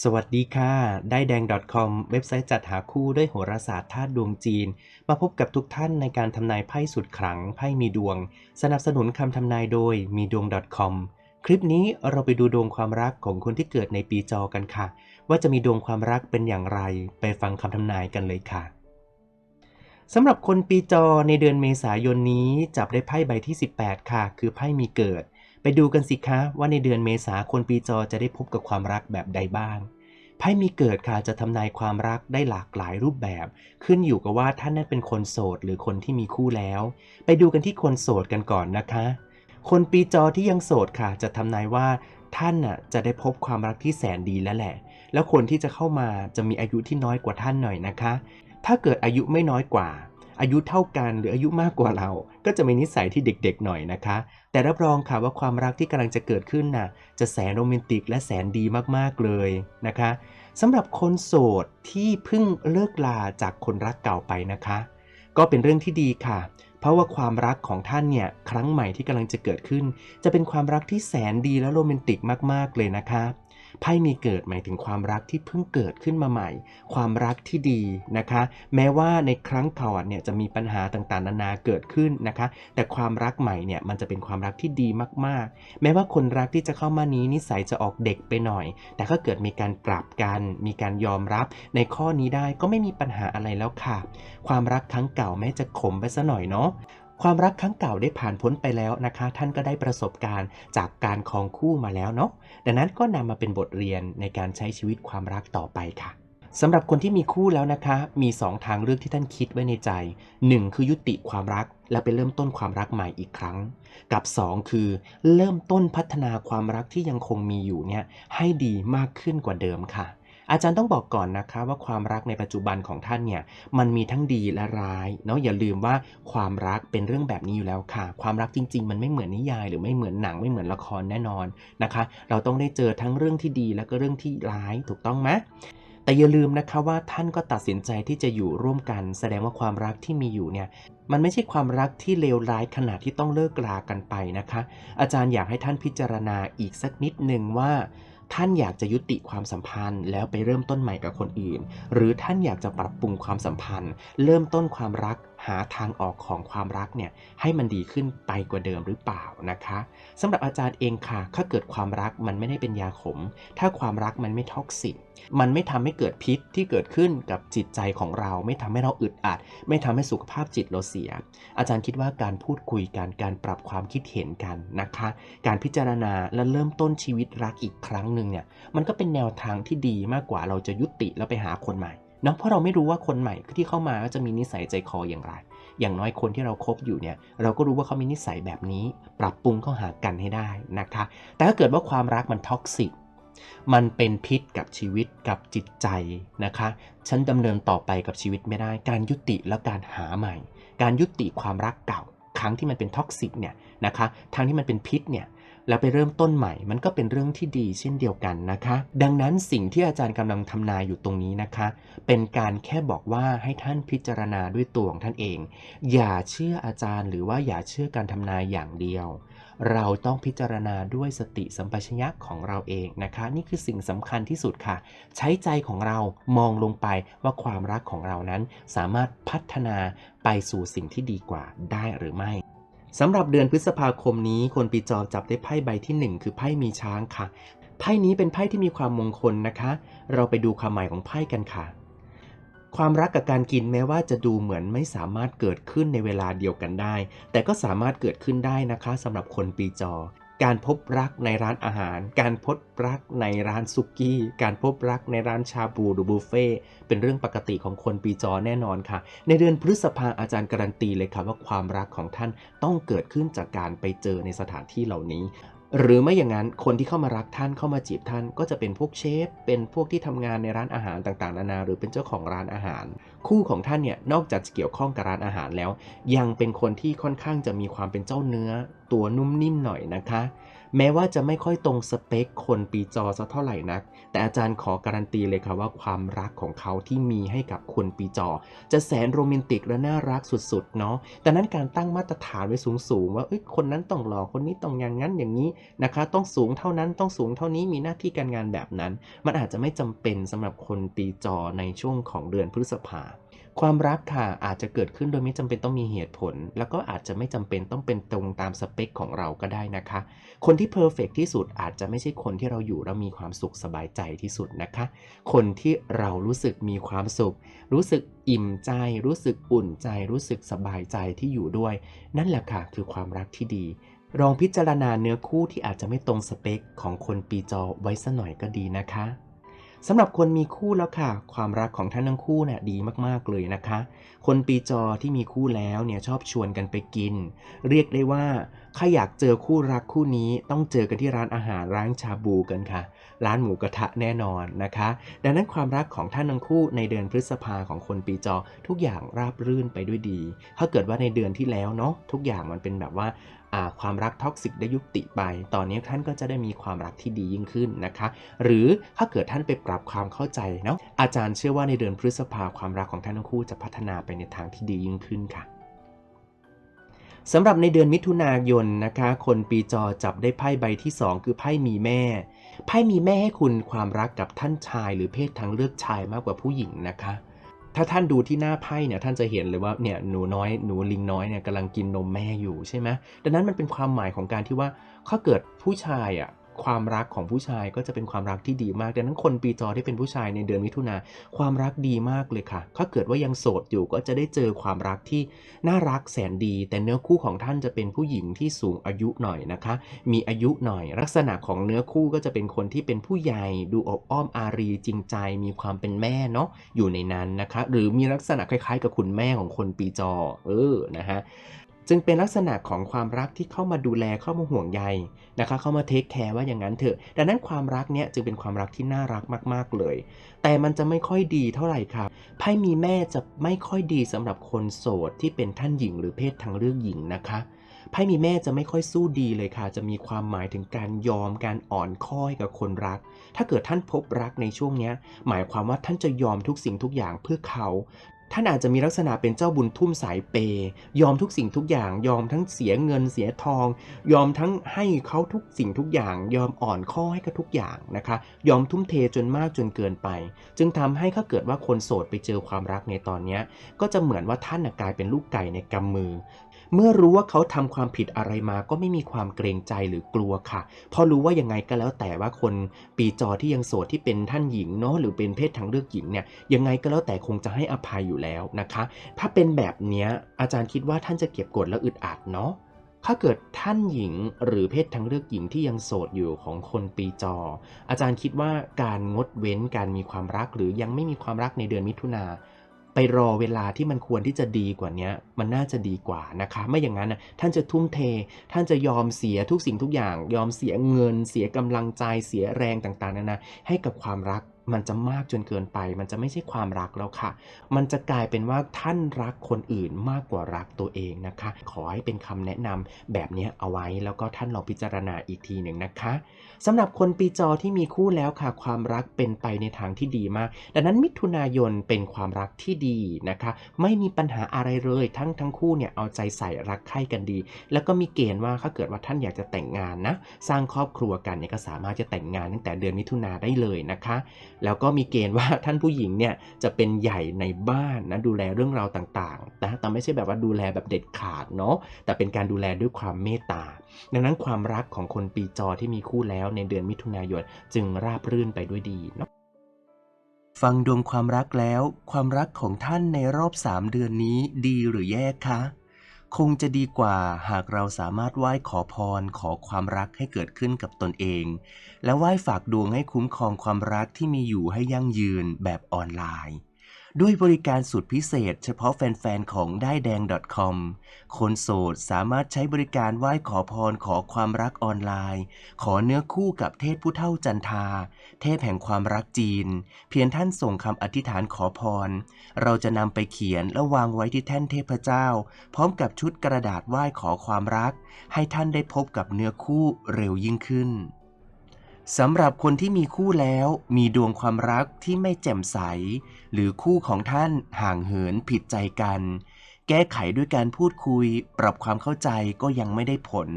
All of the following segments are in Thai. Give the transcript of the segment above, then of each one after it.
สวัสดีค่ะ ได้แดง .com เว็บไซต์จัดหาคู่ด้วยโหราศาสตร์ธาตุดวงจีน มาพบกับทุกท่านในการทำนายไพ่สุดขลัง ไพ่มีดวง สนับสนุนคำทำนายโดยมีดวง .com คลิปนี้เราไปดูดวงความรักของคนที่เกิดในปีจอกันค่ะ ว่าจะมีดวงความรักเป็นอย่างไร ไปฟังคำทำนายกันเลยค่ะสำหรับคนปีจอในเดือนเมษายนนี้จับได้ไพ่ใบที่ 18 ค่ะ คือไพ่มีเกิด ไปดูกันสิคะว่าในเดือนเมษาคนปีจอจะได้พบกับความรักแบบใดบ้างไพ่มีเกิดค่ะจะทำนายความรักได้หลากหลายรูปแบบ ขึ้นอยู่กับว่าท่านนั้นเป็นคนโสดหรือคนที่มีคู่แล้ว ไปดูกันที่คนโสดกันก่อนนะคะ คนปีจอที่ยังโสดค่ะ จะทำนายว่าท่านน่ะจะได้พบความรักที่แสนดีแล้วแหละ แล้วคนที่จะเข้ามาจะมีอายุที่น้อยกว่าท่านหน่อยนะคะ ถ้าเกิดอายุไม่น้อยกว่า อายุเท่ากันหรืออายุมากกว่าเรา ก็จะมีนิสัยที่เด็กๆหน่อยนะคะ แต่รับรองค่ะว่าความรักที่กำลังจะเกิดขึ้นน่ะจะแสนโรแมนติกและแสนดีมากๆเลยนะคะสำหรับคนโสดที่เพิ่งเลิกลาจากคนรักเก่าไปนะคะ ก็เป็นเรื่องที่ดีค่ะ เพราะว่าความรักของท่านเนี่ยครั้งใหม่ที่กำลังจะเกิดขึ้น จะเป็นความรักที่แสนดีและโรแมนติกมากๆเลยนะคะ ไพ่มีเกิดหมายถึงความรักที่เพิ่งเกิดขึ้นมาใหม่ ความรักที่ดีนะคะ แม้ว่าในครั้งก่อนเนี่ยจะมีปัญหาต่างๆ นานาเกิดขึ้นนะคะ แต่ความรักใหม่เนี่ยมันจะเป็นความรักที่ดีมากๆ แม้ว่าคนรักที่จะเข้ามานี้นิสัยจะออกเด็กไปหน่อย แต่ถ้าเกิดมีการปรับกัน มีการยอมรับ ในข้อนี้ได้ก็ไม่มีปัญหาอะไรแล้วค่ะ ความรักครั้งเก่าแม้จะขมไปซะหน่อยเนาะ ความรักครั้งเก่าได้ผ่านพ้นไปแล้วนะคะ ท่านก็ได้ประสบการณ์จากการคองคู่มาแล้วเนาะดังนั้นก็นำมาเป็นบทเรียนในการใช้ชีวิตความรักต่อไปค่ะสำหรับคนที่มีคู่แล้วนะคะ มี 2 ทางเลือกที่ท่านคิดไว้ในใจ 1 คือยุติความรักและไปเริ่มต้นความรักใหม่อีกครั้ง กับ 2 คือ เริ่มต้นพัฒนาความรักที่ยังคงมีอยู่เนี่ยให้ดีมากขึ้นกว่าเดิมค่ะ อาจารย์ต้องบอกก่อนนะคะว่าความรักในปัจจุบันของท่านเนี่ยมันมีทั้งดีและร้ายเนาะอย่าลืมว่าความรักเป็นเรื่องแบบนี้อยู่แล้วค่ะ ความรักจริง ๆ มันไม่เหมือนนิยาย หรือไม่เหมือนหนังไม่เหมือนละครแน่นอนนะคะ เราต้องได้เจอทั้งเรื่องที่ดีและก็เรื่องที่ร้ายถูกต้องไหมแต่อย่าลืมนะคะว่าท่านก็ตัดสินใจที่จะอยู่ร่วมกัน แสดงว่าความรักที่มีอยู่เนี่ยมันไม่ใช่ความรักที่เลวร้ายขนาดที่ต้องเลิกลากันไปนะคะ อาจารย์อยากให้ท่านพิจารณาอีกสักนิดหนึ่งว่า ท่านอยากจะยุติความสัมพันธ์ แล้วไปเริ่มต้นใหม่กับคนอื่น หรือท่านอยากจะปรับปรุงความสัมพันธ์ เริ่มต้นความรัก หาทางออกของความรักเนี่ยให้มันดีขึ้นไปกว่าเดิมหรือเปล่านะคะสำหรับอาจารย์เองค่ะ ถ้าเกิดความรักมันไม่ได้เป็นยาขม ถ้าความรักมันไม่ท็อกซิกมันไม่ทำให้เกิดพิษที่เกิดขึ้นกับจิตใจของเรา ไม่ทำให้เราอึดอัด ไม่ทำให้สุขภาพจิตเราเสีย อาจารย์คิดว่าการพูดคุยกันการปรับความคิดเห็นกันนะคะ การพิจารณาและเริ่มต้นชีวิตรักอีกครั้งหนึ่งเนี่ยมันก็เป็นแนวทางที่ดีมากกว่าเราจะยุติแล้วไปหาคนใหม่ เนาะเพราะเราไม่รู้ว่าคนใหม่ที่เข้ามาจะมีนิสัยใจคออย่างไร อย่างน้อยคนที่เราครบอยู่เนี่ย เราก็รู้ว่าเขามีนิสัยแบบนี้ ปรับปรุงเข้าหากันให้ได้นะคะ แต่ถ้าเกิดว่าความรักมันท็อกซิกมันเป็นพิษกับชีวิตกับจิตใจนะคะ ฉันดำเนินต่อไปกับชีวิตไม่ได้ การยุติและการหาใหม่ การยุติความรักเก่า ครั้งที่มันเป็นท็อกซิกเนี่ยนะคะ ทางที่มันเป็นพิษเนี่ย แล้วไปเริ่มต้นใหม่ มันก็เป็นเรื่องที่ดีเช่นเดียวกันนะคะ ดังนั้นสิ่งที่อาจารย์กำลังทำนายอยู่ตรงนี้นะคะ เป็นการแค่บอกว่าให้ท่านพิจารณาด้วยตัวของท่านเอง อย่าเชื่ออาจารย์ หรือว่าอย่าเชื่อการทำนายอย่างเดียว เราต้องพิจารณาด้วยสติสัมปชัญญะของเราเองนะคะ นี่คือสิ่งสำคัญที่สุดค่ะ ใช้ใจของเรามองลงไปว่าความรักของเรานั้นสามารถพัฒนาไปสู่สิ่งที่ดีกว่าได้หรือไม่ สำหรับเดือนพฤษภาคมนี้คนปีจอจับได้ไพ่ใบที่ 1 คือไพ่มีช้างค่ะ ไพ่นี้เป็นไพ่ที่มีความมงคลนะคะ เราไปดูความหมายของไพ่กันค่ะ ความรักกับการกินแม้ว่าจะดูเหมือนไม่สามารถเกิดขึ้นในเวลาเดียวกันได้ แต่ก็สามารถเกิดขึ้นได้นะคะสำหรับคนปีจอ การพบรักในร้านอาหาร การพบรักในร้านซุกี้ การพบรักในร้านชาบูหรือบุฟเฟ่เป็นเรื่องปกติของคนปีจอแน่นอนค่ะ ในเดือนพฤษภาอาจารย์การันตีเลยค่ะว่าความรักของท่านต้องเกิดขึ้นจากการไปเจอในสถานที่เหล่านี้ หรือไม่อย่างนั้นคนที่เข้ามารักท่านเข้ามาจีบท่านก็จะเป็นพวกเชฟ เป็นพวกที่ทำงานในร้านอาหารต่างๆ นานา หรือเป็นเจ้าของร้านอาหาร คู่ของท่านเนี่ยนอกจากจะเกี่ยวข้องกับร้านอาหารแล้ว ยังเป็นคนที่ค่อนข้างจะมีความเป็นเจ้าเนื้อ ตัวนุ่มนิ่มหน่อยนะคะ แม้ว่าจะไม่ค่อยตรงสเปคคนปีจอสักเท่าไหร่นัก แต่อาจารย์ขอการันตีเลยค่ะว่าความรักของเขาที่มีให้กับคนปีจอ จะแสนโรแมนติกและน่ารักสุดๆเนาะแต่นั้นการตั้งมาตรฐานไว้สูงๆ ว่าเอ้ยคนนั้นต้องหล่อคนนี้ต้องอย่างนั้นอย่างนี้นะคะ ต้องสูงเท่านั้นต้องสูงเท่านี้มีหน้าที่การงานแบบนั้น มันอาจจะไม่จำเป็นสำหรับคนปีจอในช่วงของเดือนพฤษภาค ความรักค่ะอาจจะเกิดขึ้นโดยไม่จำเป็นต้องมีเหตุผล แล้วก็อาจจะไม่จำเป็นต้องเป็นตรงตามสเปคของเราก็ได้นะคะ คนที่เพอร์เฟกที่สุดอาจจะไม่ใช่คนที่เราอยู่แล้วมีความสุขสบายใจที่สุดนะคะ คนที่เรารู้สึกมีความสุข รู้สึกอิ่มใจ รู้สึกอุ่นใจ รู้สึกสบายใจที่อยู่ด้วย นั่นแหละค่ะคือความรักที่ดีลองพิจารณาเนื้อคู่ที่อาจจะไม่ตรงสเปคของคนปีจอไว้สัหน่อยก็ดีนะคะ สำหรับคนมีคู่แล้วค่ะ ความรักของท่านทั้งคู่เนี่ยดีมากๆเลยนะคะ คนปีจอที่มีคู่แล้วเนี่ยชอบชวนกันไปกิน เรียกได้ว่าถ้าอยากเจอคู่รักคู่นี้ต้องเจอกันที่ร้านอาหารร้านชาบูกันค่ะ ร้านหมูกระทะแน่นอนนะคะ ดังนั้นความรักของท่านทั้งคู่ในเดือนพฤษภาของคนปีจอทุกอย่างราบรื่นไปด้วยดี ถ้าเกิดว่าในเดือนที่แล้วเนาะทุกอย่างมันเป็นแบบว่าอ่า ความรักท็อกซิกได้ยุติไป ตอนนี้ท่านก็จะได้มีความรักที่ดียิ่งขึ้นนะคะ หรือถ้าเกิดท่านไปปรับความเข้าใจเนาะอาจารย์เชื่อว่าในเดือนพฤษภาความรักของท่านทั้งคู่จะพัฒนาไปในทางที่ดียิ่งขึ้นค่ะสำหรับในเดือนมิถุนายนนะคะ คนปีจอจับได้ไพ่ใบที่ 2 คือไพ่มีแม่ ไพ่มีแม่ให้คุณความรักกับท่านชาย หรือเพศทางเลือกชายมากกว่าผู้หญิงนะคะ ถ้าท่านดูที่หน้าไพ่เนี่ยท่านจะเห็นเลยว่าเนี่ยหนูน้อยหนูลิงน้อยเนี่ยกำลังกินนมแม่อยู่ใช่ไหมดังนั้นมันเป็นความหมายของการที่ว่าถ้าเกิดผู้ชายอะ ความรักของผู้ชายก็จะเป็นความรักที่ดีมากดังนั้นคนปีจอที่เป็นผู้ชายในเดือนมิถุนาความรักดีมากเลยค่ะ ถ้าเกิดว่ายังโสดอยู่ก็จะได้เจอความรักที่น่ารักแสนดี แต่เนื้อคู่ของท่านจะเป็นผู้หญิงที่สูงอายุหน่อยนะคะ มีอายุหน่อย ลักษณะของเนื้อคู่ก็จะเป็นคนที่เป็นผู้ใหญ่ดูอบอ้อมอารีจริงใจ มีความเป็นแม่เนาะอยู่ในนั้นนะคะ หรือมีลักษณะคล้ายๆ กับคุณแม่ของคนปีจอเออนะฮะ จึงเป็นลักษณะของความรักที่เข้ามาดูแลเข้ามาห่วงใยนะคะเข้ามาเทคแคร์ว่าอย่างนั้นเถอะ ดังนั้นความรักเนี้ยจึงเป็นความรักที่น่ารักมาก ๆเลย แต่มันจะไม่ค่อยดีเท่าไหร่ครับไพ่มีแม่จะไม่ค่อยดีสำหรับคนโสดที่เป็นท่านหญิงหรือเพศทางเลือกหญิงนะคะไพ่มีแม่จะไม่ค่อยสู้ดีเลยค่ะ จะมีความหมายถึงการยอมการอ่อนข้อยกับคนรัก ถ้าเกิดท่านพบรักในช่วงนี้หมายความว่าท่านจะยอมทุกสิ่งทุกอย่างเพื่อเขา ท่านอาจจะมีลักษณะเป็นเจ้าบุญทุ่มสายเปย์ยอมทุกสิ่งทุกอย่าง ยอมทั้งเสียเงินเสียทอง ยอมทั้งให้เขาทุกสิ่งทุกอย่าง ยอมอ่อนข้อให้กับทุกอย่างนะคะ ยอมทุ่มเทจนมากจนเกินไป จึงทำให้ถ้าเกิดว่าคนโสดไปเจอความรักในตอนนี้ก็จะเหมือนว่าท่านกลายเป็นลูกไก่ในกำมือ เมื่อรู้ว่าเขาทำความผิดอะไรมาก็ไม่มีความเกรงใจหรือกลัวค่ะ เพราะรู้ว่ายังไงก็แล้วแต่ว่าคนปีจอที่ยังโสดที่เป็นท่านหญิงเนาะหรือเป็นเพศทางเลือกหญิงเนี่ยยังไงก็แล้วแต่คงจะให้อภัยอยู่แล้วนะคะ ถ้าเป็นแบบเนี้ยอาจารย์คิดว่าท่านจะเก็บกดและอึดอัดเนาะถ้าเกิดท่านหญิงหรือเพศทางเลือกหญิงที่ยังโสดอยู่ของคนปีจอ อาจารย์คิดว่าการงดเว้นการมีความรักหรือยังไม่มีความรักในเดือนมิถุนา ไปรอเวลาที่มันควรที่จะดีกว่านี้มันน่าจะดีกว่านะคะ ไม่อย่างนั้นนะท่านจะทุ่มเท ท่านจะยอมเสียทุกสิ่งทุกอย่าง ยอมเสียเงิน เสียกำลังใจเสียแรงต่างๆนานาให้กับความรัก มันจะมากจนเกินไป มันจะไม่ใช่ความรักแล้วค่ะ มันจะกลายเป็นว่าท่านรักคนอื่นมากกว่ารักตัวเองนะคะ ขอให้เป็นคำแนะนำแบบนี้เอาไว้แล้วก็ท่านลองพิจารณาอีกทีหนึ่งนะคะสำหรับคนปีจอที่มีคู่แล้วค่ะ ความรักเป็นไปในทางที่ดีมาก ดังนั้นมิถุนายนเป็นความรักที่ดีนะคะ ไม่มีปัญหาอะไรเลย ทั้งทั้งคู่เนี่ยเอาใจใส่รักใคร่กันดี แล้วก็มีเกณฑ์ว่าถ้าเกิดว่าท่านอยากจะแต่งงานนะ สร้างครอบครัวกันเนี่ยก็สามารถจะแต่งงานตั้งแต่เดือนมิถุนาได้เลยนะคะแล้วก็มีเกณฑ์ว่าท่านผู้หญิงเนี่ยจะเป็นใหญ่ในบ้านนะดูแลเรื่องราวต่างๆนะแต่ไม่ใช่แบบว่าดูแลแบบเด็ดขาดเนาะแต่เป็นการดูแลด้วยความเมตตา ดังนั้นความรักของคนปีจอที่มีคู่แล้วในเดือนมิถุนายนจึงราบรื่นไปด้วยดีเนาะฟังดวงความรักแล้ว ความรักของท่านในรอบ 3 เดือนนี้ดีหรือแย่คะ คงจะดีกว่าหากเราสามารถไหว้ขอพรขอความรักให้เกิดขึ้นกับตนเอง และไหว้ฝากดวงให้คุ้มครองความรักที่มีอยู่ให้ยั่งยืนแบบออนไลน์ ด้วยบริการสุดพิเศษเฉพาะแฟนๆ ของได้แดง .com คนโสดสามารถใช้บริการไหว้ขอพรขอความรักออนไลน์ ขอเนื้อคู่กับเทพผู้เท่าจันทา เทพแห่งความรักจีน เพียงท่านส่งคำอธิษฐานขอพร เราจะนำไปเขียนและวางไว้ที่แท่นเทพเจ้า พร้อมกับชุดกระดาษไหว้ขอความรัก ให้ท่านได้พบกับเนื้อคู่เร็วยิ่งขึ้น สำหรับคนที่มีคู่แล้วมีดวงความรักที่ไม่แจ่มใส หรือคู่ของท่านห่างเหินผิดใจกัน แก้ไขด้วยการพูดคุย ปรับความเข้าใจก็ยังไม่ได้ผล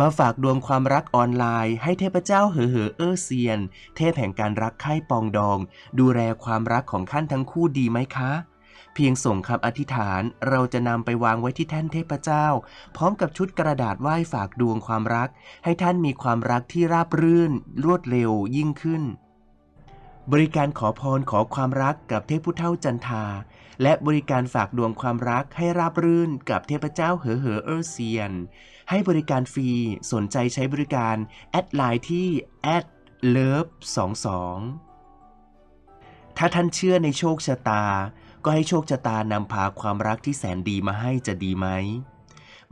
มาฝากดวงความรักออนไลน์ ให้เทพเจ้าเหอเหอเออเซียน เทพแห่งการรักใคร่ปองดอง ดูแลความรักของท่านทั้งคู่ดีไหมคะ เพียงส่งคำอธิษฐานเราจะนำไปวางไว้ที่แท่นเทพเจ้า พร้อมกับชุดกระดาษไหว้ฝากดวงความรัก ให้ท่านมีความรักที่ราบรื่น รวดเร็วยิ่งขึ้น บริการขอพรขอความรักกับเทพผู้เท่าจันทา และบริการฝากดวงความรักให้ราบรื่นกับเทพเจ้าเหอเหอเออเซียน ให้บริการฟรีสนใจใช้บริการแอดไลน์ที่ love 22ถ้าท่านเชื่อในโชคชะตา ก็ให้โชคชะตานำพาความรักที่แสนดีมาให้จะดีไหม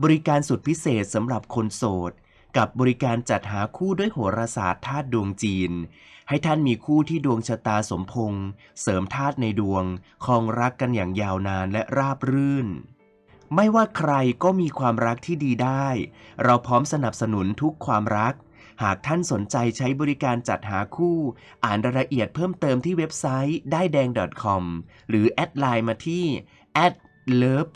บริการสุดพิเศษสำหรับคนโสด กับบริการจัดหาคู่ด้วยโหราศาสตร์ธาตุดวงจีน ให้ท่านมีคู่ที่ดวงชะตาสมพงษ์เสริมธาตุในดวงคองรักกันอย่างยาวนานและราบรื่น ไม่ว่าใครก็มีความรักที่ดีได้ เราพร้อมสนับสนุนทุกความรัก หากท่านสนใจใช้บริการจัดหาคู่ อ่านรายละเอียดเพิ่มเติมที่เว็บไซต์ได้แดง .com หรือแอดไลน์มาที่ love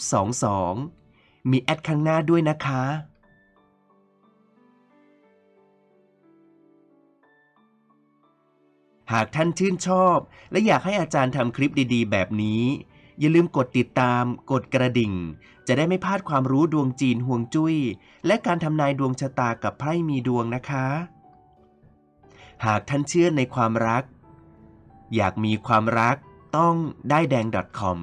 22 มีแอดข้างหน้าด้วยนะคะหากท่านชื่นชอบ และอยากให้อาจารย์ทำคลิปดีๆ แบบนี้ อย่าลืมกดติดตาม กดกระดิ่ง จะได้ไม่พลาดความรู้ดวงจีนห่วงจุ้ย และการทำนายดวงชะตากับไพ่มีดวงนะคะ หากท่านเชื่อในความรัก อยากมีความรักต้องได้แดง .com